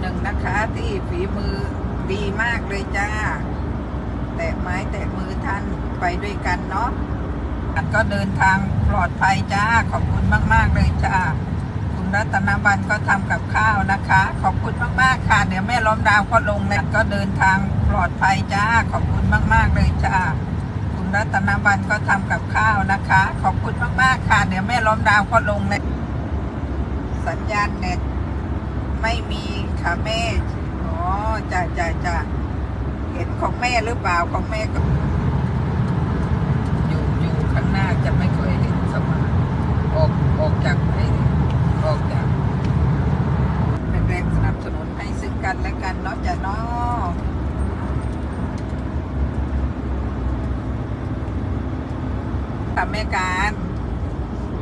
หนึ่งนะคะ ที่ฝีมือดีมากเลยจ้า แตะไม้แตะมือท่านไปด้วยกันเนาะก็เดินทางปลอดภัยจ้า ขอบคุณมาก ๆ เลยจ้า คุณรัตนบันก็ทำกับข้าวนะคะ ขอบคุณมาก ๆ ค่ะ เดี๋ยวแม่ล้อมดาวก็ลงแล้วก็เดินทางปลอดภัยจ้า ขอบคุณมาก ๆ เลยจ้า คุณรัตนบันก็ทำกับข้าวนะคะ ขอบคุณมาก ๆ ค่ะ เดี๋ยวแม่ล้อมดาวก็ลงเลยสัญญาณเน็ต ไม่มีค่ะแม่ อ๋อจ้าจ้าจ้าเห็นของแม่หรือเปล่าของแม่ก็อยู่อยู่ข้างหน้าจะไม่เคยเห็นสมาออกออกจากไอ้ออกจากเป็นแรงสนับสนุนให้ซึ่งกันและกันเนาะจะเนาะทำแม่การ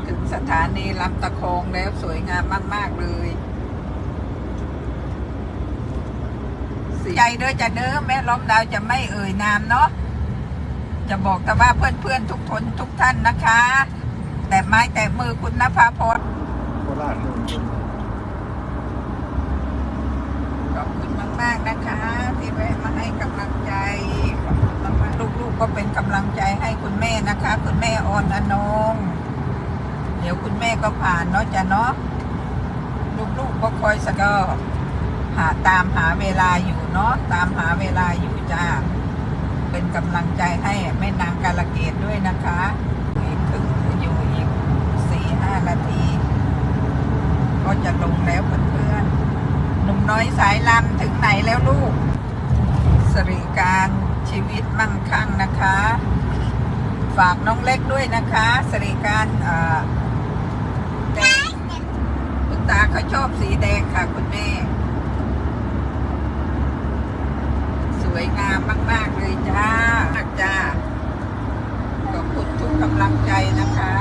ถึงสถานีลำตะโคงแล้วสวยงามมาก ๆ เลย ใจเด้อจะเด้อแม่ล้อมดาวจะไม่เอ่ยนามเนาะจะบอกแต่ว่าเพื่อนๆทุกคนทุกท่านนะคะ แต่ไม้แต่มือคุณนภาพรโคราชนู่นขอบคุณมากๆนะคะ ที่แวะมาให้กำลังใจลูกๆก็เป็นกำลังใจให้คุณแม่นะคะ คุณแม่ออนอนงเดี๋ยวคุณแม่ก็ผ่านเนาะจ้ะเนาะลูกๆก็คอยสะก็ หาตามหาเวลาอยู่เนาะตามหาเวลาอยู่จ้า เป็นกำลังใจให้แม่นางกาลเกตด้วยนะคะอีกครึ่งอยู่อีกสี่ห้านาที ก็จะลงแล้วเพื่อนๆหนุ่มน้อยสายลำถึงไหนแล้วลูกสริการชีวิตมั่งคั่งนะคะ ฝากน้องเล็กด้วยนะคะสริการอ่อแดงคุณตาเขาชอบสีแดงค่ะคุณแม่ สวยงามมาก ๆ เลยจ้ามากจ้าขอบคุณทุกกำลังใจนะคะ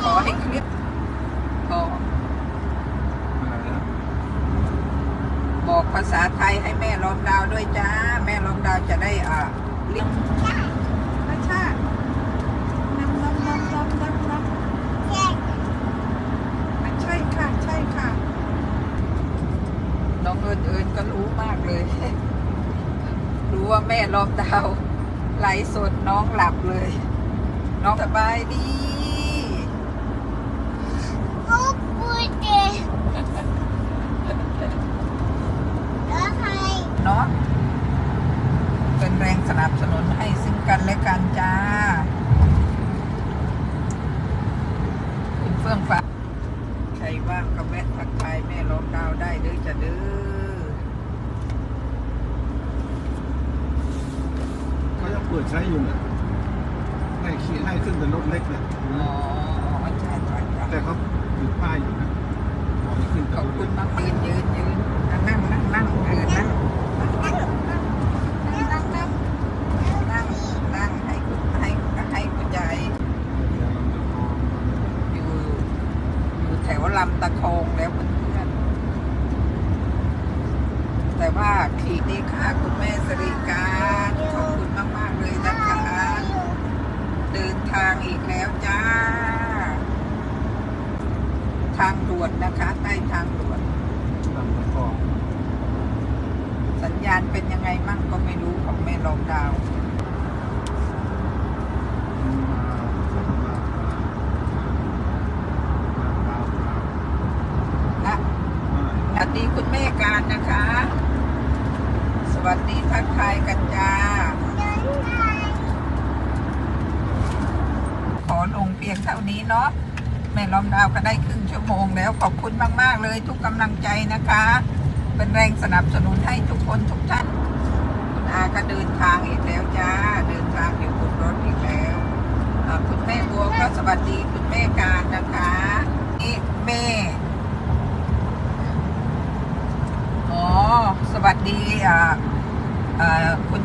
ขอให้คลิปขอ อะไรนะ บอกภาษาไทยให้แม่ล้อมดาวด้วยจ้า แม่ล้อมดาวจะได้อ่าเรียกไม่ใช่น้ำน้ำน้ำน้ำน้ำน้ำไม่ใช่ค่ะ ใช่ค่ะ น้องเอิญเอิญก็รู้มากเลย รู้ว่าแม่ล้อมดาวไหลสดน้องหลับเลย น้องสบายดี เนาะเป็นแรงสนับสนุนให้ซึ่งกันและกันจ้าคุณเฟื่องฟ้าใครว่างก็แวะทักทายแม่ล้อมดาวได้เด้อจะเด้อเขายังเปิดใช้อยู่เนี่ยให้ขี่ให้ขึ้นเป็นรถเล็กเนี่ยอ๋อใช่ใช่ใช่แต่เขาติดป้ายอยู่นะบอกให้ขึ้นขเป็นอบรถคุเล็ณกมากยืนยืนยืนนั่งนั่งนั่งเออนั่งนั่งนั่งนั่งนั่งนั่งให้คุณให้ให้คุณยาย อยู่อยู่แถวลำตะโคง แล้วเพื่อนๆแต่ว่าขี่ดีค่ะคุณแม่สริการขอบคุณมาก ๆ เลยนะคะเดินทางอีกแล้วจ้า ทางด่วนนะคะ ใต้ทางด่วนลำตะคองสัญญาณเป็นยังไงมั่งก็ไม่รู้ของแม่ลองดาว มามามามา นะ มา สวัสดีคุณแม่การนะคะ สวัสดีทักทายกันจ้า ขอลง เพียงเท่านี้เนาะแม่ล้อมดาวก็ได้ครึ่งชั่วโมงแล้วขอบคุณมาก ๆ เลยทุกกำลังใจนะคะ เป็นแรงสนับสนุนให้ทุกคนทุกท่านคุณอาก็เดินทางอีกแล้วจ้าเดินทางอยู่บนรถอีกแล้วคุณแม่บัวก็สวัสดีคุณแม่การนะคะนี่แม่อ๋อสวัสดีอ่าคุณ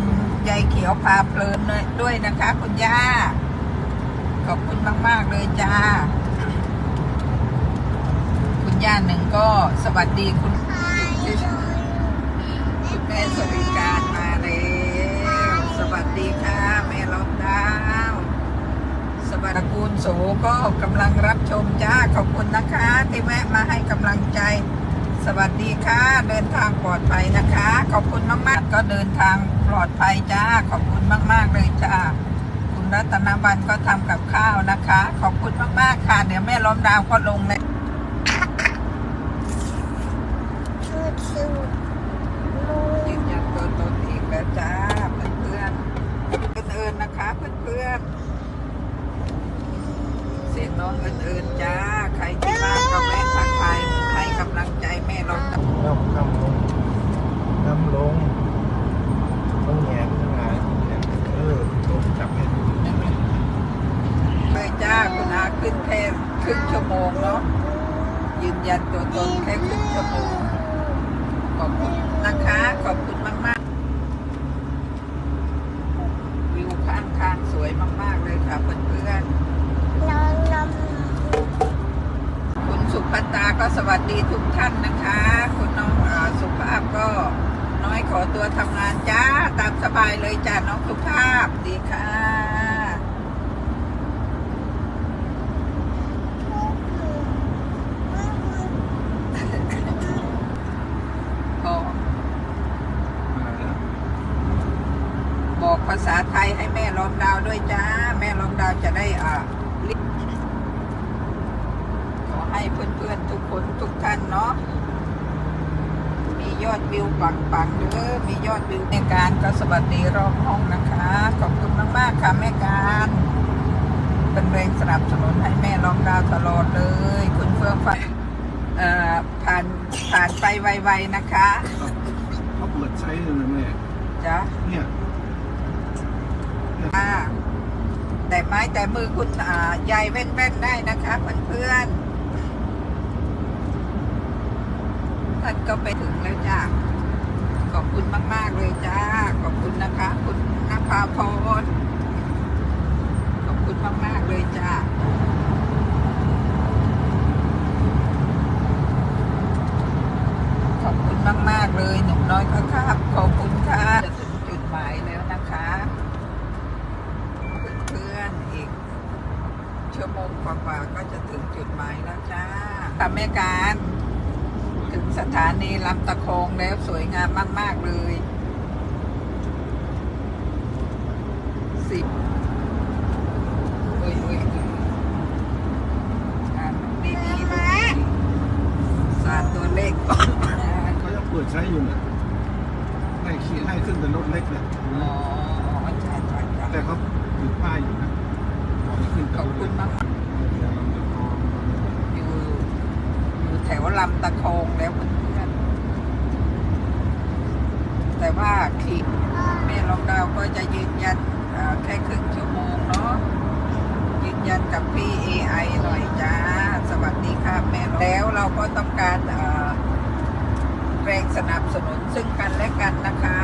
ยายเขียวพาเพลินด้วยนะคะ คุณย่า ขอบคุณมาก ๆ เลยจ้า คุณย่าหนึ่งก็สวัสดีคุณคุณแม่สริการมาแล้วสวัสดีค่ะ แม่ล้อมดาวสวัสดีตระกูลโสก็กำลังรับชมจ้า ขอบคุณนะคะ ที่แวะมาให้กำลังใจ สวัสดีค่ะ เดินทางปลอดภัยนะคะ ขอบคุณมาก ๆ ก็เดินทางปลอดภัยจ้า ขอบคุณมาก ๆ เลยจ้า รัตนบันก็ทำกับข้าวนะคะ ขอบคุณมากๆค่ะ เดี๋ยวแม่ล้อมดาวก็ลงเลยยืนยันตัวตนอีกแล้วจ้าเพื่อนๆเอิญนะคะเพื่อนๆเสียงน้องเอิญๆจ้า ใครที่บ้านก็แวะทักทายให้กำลังใจแม่ล้อมดาวลงลงแงนทั้งหลายเออลงจับให้ดูได้ไหม เลยจ้าคุณอา ขึ้นแค่ครึ่งชั่วโมงเนาะยืนยันตัวตนแค่ครึ่งชั่วโมงขอบคุณนะคะขอบคุณมากๆวิวข้างทางสวยมาก ๆ เลยค่ะเพื่อนน้องน้ๆคุณสุภัตาก็สวัสดีทุกท่านนะคะ คุณน้องอสุภาพก็น้อยขอตัวทำงานจ้า ตามสบายเลยจ้าน้องสุภาพดีค่ะ ขอ มาแล้ว บอกภาษาไทย ให้แม่ล้อมดาวด้วยจ้า แม่ล้อมดาวจะได้อ่าลิขอให้เพื่อนๆทุกคนทุกท่านเนาะมียอดวิวปังๆเด้อมียอดวิวในการก็สวัสดีรอบห้องนะคะ ขอบคุณมากๆค่ะแม่การเป็นแรงสนับสนุนให้แม่ล้อมดาวตลอดเลย คุณเฟื่องไฟเอ่อผ่านผ่านไปไวๆนะคะเขาเปิดใช้เลยนะแม่จ้ะเนี่ย ค่ะแต่ไม้แต่มือคุณยายแว่นๆได้นะคะเพื่อนๆท่านก็ไปถึงแล้วจ้าขอบคุณมาก ๆ เลยจ้า ขอบคุณนะคะ คุณนภาพรขอบคุณมาก ๆ เลยจ้าขอบคุณมาก ๆ เลยหนุ่มน้อยก็ครับขอบคุณค่ะจะถึงจุดหมายแล้วนะคะ เพื่อนๆอีก ชั่วโมงกว่าๆก็จะถึงจุดหมายแล้วจ้าค่ะ แม่การ ถึงสถานีลำตะคองแล้วสวยงามมาก ๆ เลยสิบอุ้ยอุ้ยอุ้ยอ่านดีๆดูดีๆสารตัวเลขก่อนนะ เขายังเปิดใช้อยู่น่ะให้ขี่ให้ขึ้นแต่รถเล็กเนี่ย อ๋อใช่ใช่ใช่ แต่เขาติดป้ายอยู่นะบอกให้ขึ้นแต่ ขอบ รถ คุ เล็ ณ ก มาก อยู่อยู่แถว ลำตะคองแล้วเพื่อนแต่ว่าขี่แม่ลองดาวก็จะยืนยันแค่ครึ่งชั่วโมงเนาะยืนยันกับพี่ AI หน่อยจ้า สวัสดีค่ะแม่แล้วเราก็ต้องการแรงสนับสนุนซึ่งกันและกันนะคะ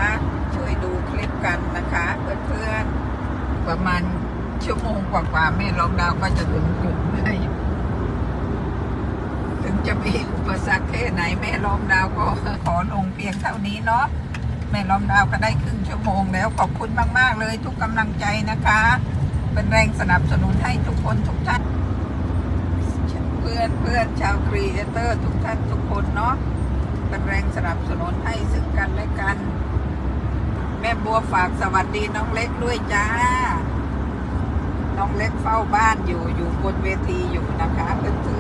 ช่วยดูคลิปกันนะคะเพื่อนๆประมาณชั่วโมงกว่าๆแม่ลองดาวก็จะถึงจุดหมายถึงจะมี ปสรรคแค่ไหนแม่ล้อมดาวก็ขอลงเพียงเท่านี้เนาะแม่ล้อมดาวก็ได้ครึ่งชั่วโมงแล้วขอบคุณมาก ๆ เลยทุกกำลังใจนะคะ เป็นแรงสนับสนุนให้ทุกคนทุกท่านเพื่อนเพื่อนชาวครีเอเตอร์ทุกท่านทุกคนเนาะเป็นแรงสนับสนุนให้ซึ่งกันและกัน แม่บัวฝากสวัสดีน้องเล็กด้วยจ้า น้องเล็กเฝ้าบ้านอยู่อยู่บนเวทีอยู่นะคะเพื่อน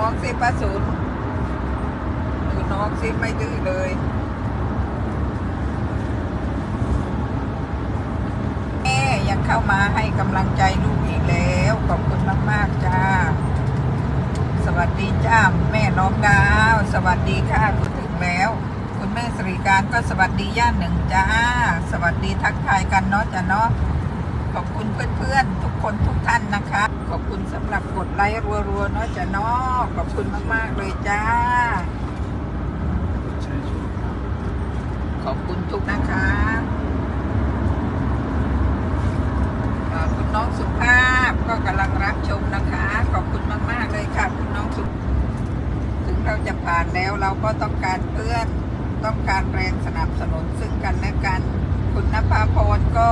น้องสิป้าศูนย์ดูน้องสิไม่ดื้อเลยแม่ยังเข้ามาให้กำลังใจลูกอีกแล้ว ขอบคุณมากๆจ้า สวัสดีจ้า แม่น้องดาว สวัสดีค่ะคุณถึงแล้ว คุณแม่สิริการก็สวัสดีย่านหนึ่งจ้า สวัสดีทักทายกันเนาะจ้ะเนาะ ขอบคุณเพื่อนๆ ทุกคนทุกท่านนะคะ ขอบคุณสำหรับกดไลค์รัวๆเนาะจะนอขอบคุณมากๆเลยจ้า ขอบคุณทุกนะคะคุณน้องสุภาพก็กำลังรับชมนะคะ ขอบคุณมากๆเลยค่ะ คุณน้องสุถึงเราจะผ่านแล้วเราก็ต้องการเพื่อนต้องการแรงสนับสนุนซึ่งกันและกัน คุณนภาพรก็